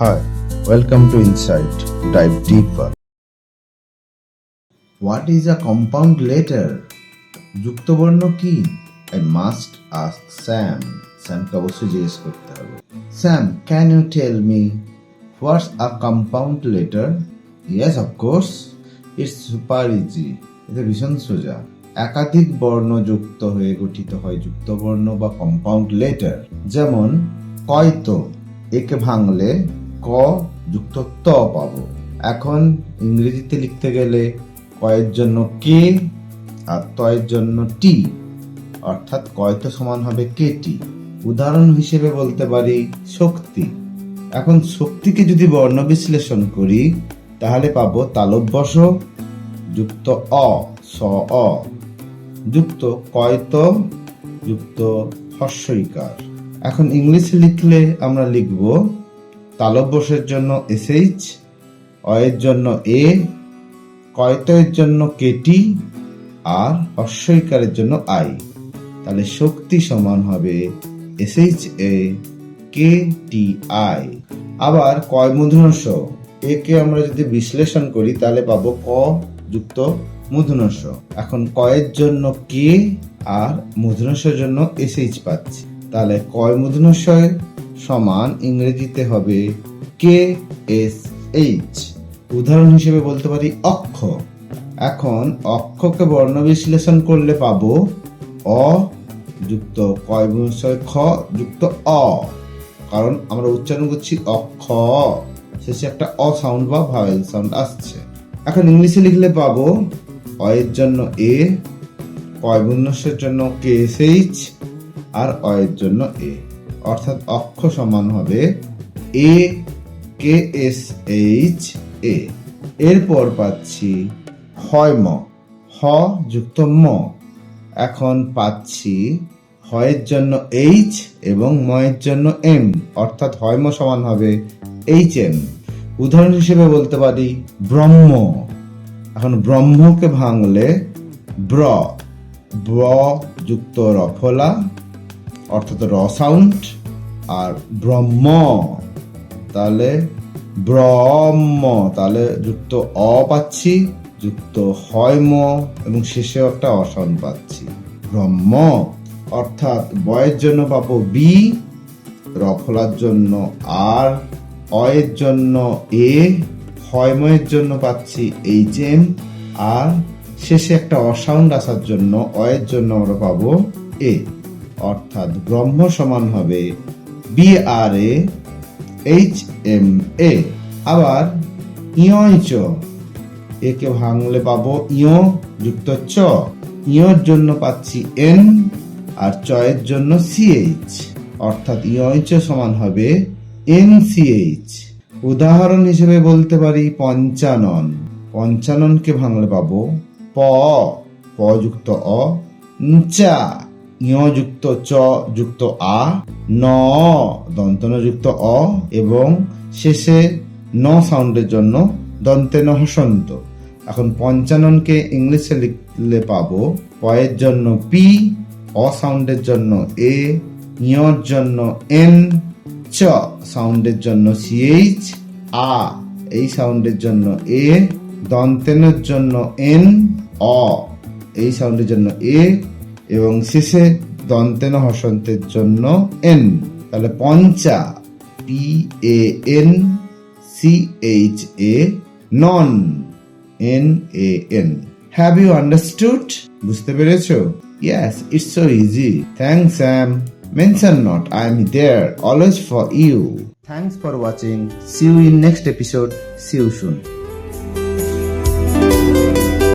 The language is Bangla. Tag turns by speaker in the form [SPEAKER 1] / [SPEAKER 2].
[SPEAKER 1] Hi, welcome to Insight. Dive deeper. What is a compound letter? যুক্তবর্ণ কি? আই মাস্ট আস্ক স্যাম স্যামকে অবশ্যই জিজ্ঞেস করতে হবে। Sam can you tell me what's a compound letter yes of course it's super easy এটা ভীষণ সোজা। একাধিক বর্ণ যুক্ত হয়ে গঠিত হয় যুক্তবর্ণ বা কম্পাউন্ড লেটার যেমন কয়তো একে ভাঙলে ক যুক্ত ত পাব। এখন ইংরেজিতে লিখতে গেলে কয়ের জন্য কে আর তয়ের জন্য টি। অর্থাৎ কয়তো সমান হবে কেটি উদাহরণ হিসেবে বলতে পারি শক্তি। এখন শক্তিকে যদি বর্ণ বিশ্লেষণ করি, তাহলে পাবো তালব্যস যুক্ত অ, স, অ। যুক্ত কয়ত যুক্ত হর্ষইকার। এখন ইংলিশে লিখলে আমরা লিখব তালব্যসের জন্য এসএইচ, অয়ের জন্য এ কয়তের জন্য কেটি, আর হর্ষইকারের জন্য আই। তাহলে শক্তি সমান হবে SH A K T I. আবার কয় মূর্ধন্য একে আমরা যদি বিশ্লেষণ করি, তাহলে পাবো ক যুক্ত মূর্ধন্য এখন কয়ের জন্য কে, আর মূর্ধন্যের জন্য এসএইচ পাচ্ছি। তাহলে কয় মূর্ধন্য সমান ইংরেজিতে হবে কে এস এইচ। উদাহরণ হিসেবে বলতে পারি অক্ষ। এখন অক্ষকে বর্ণ বিশ্লেষণ করলে পাবো অ যুক্ত কয় খ যুক্ত অ। কারণ আমরা উচ্চারণ করছি অক্ষ। শেষে একটা অ সাউন্ড বা ভাওয়েল সাউন্ড আসছে। এখন ইংলিশে লিখলে পাবো অয়ের জন্য এ, কয় জন্য কে এস এইচ আর অয়ের জন্য এ। অর্থাৎ অক্ষ সমান হবে এ কে এস এইচ এ এরপর পাচ্ছি হয় ম। হ যুক্ত ম। এখন পাচ্ছি হয়ের জন্য এইচ এবং ময়ের জন্য এম অর্থাৎ হয় ম সমান হবে এইচ এম উদাহরণ হিসেবে বলতে পারি ব্রহ্ম। এখন ব্রহ্মকে ভাঙলে ব্র ব্র যুক্ত রফলা অর্থাৎ র সাউন্ড আর ব্রহ্ম, তাহলে ব্রহ্ম, তাহলে যুক্ত অ পাচ্ছি, যুক্ত হয় ম, এবং শেষেও একটা অসাউন্ড পাচ্ছি। ব্রহ্ম, অর্থাৎ বয়ের জন্য পাবো বি রফলার জন্য আর অয়ের জন্য এ হয়ময়ের জন্য পাচ্ছি এইচ এম আর শেষে একটা অসাউন্ড আসার জন্য, অয়ের জন্য আমরা পাবো এ অর্থাৎ ব্রহ্ম সমান হবে B R A H M A আবার ইয় চ, একে ভাঙলে পাবো ইয় যুক্ত চ। ইয়র জন্য পাচ্ছি এন আর চয়ের জন্য সিএইচ অর্থাৎ ইয়চ সমান হবে এন সিএইচ উদাহরণ হিসেবে বলতে পারি পঞ্চানন। পঞ্চাননকে ভাঙলে পাবো প প যুক্ত অ চা ইয় যুক্ত চ যুক্ত আ ন দন্তন যুক্ত অ এবং শেষে ন সাউন্ডের জন্য দন্তে ন হসন্ত এখন পঞ্চাননকে ইংলিশে লিখলে পাবো, পয়ের জন্য পি, অ সাউন্ডের জন্য এ ইয়র জন্য এন, চ সাউন্ডের জন্য সিএইচ আ এই সাউন্ডের জন্য এ, দন্তেনের জন্য এন, অ এই সাউন্ডের জন্য এ এবং শেষে দন্তেন হসন্তের জন্য এন, তাহলে পঞ্চা P A N C H A non N A N have you understood বুঝতে পেরেছ? Yes it's so easy thanks Sam mention not I am there always for you thanks for watching see you in next episode see you শুন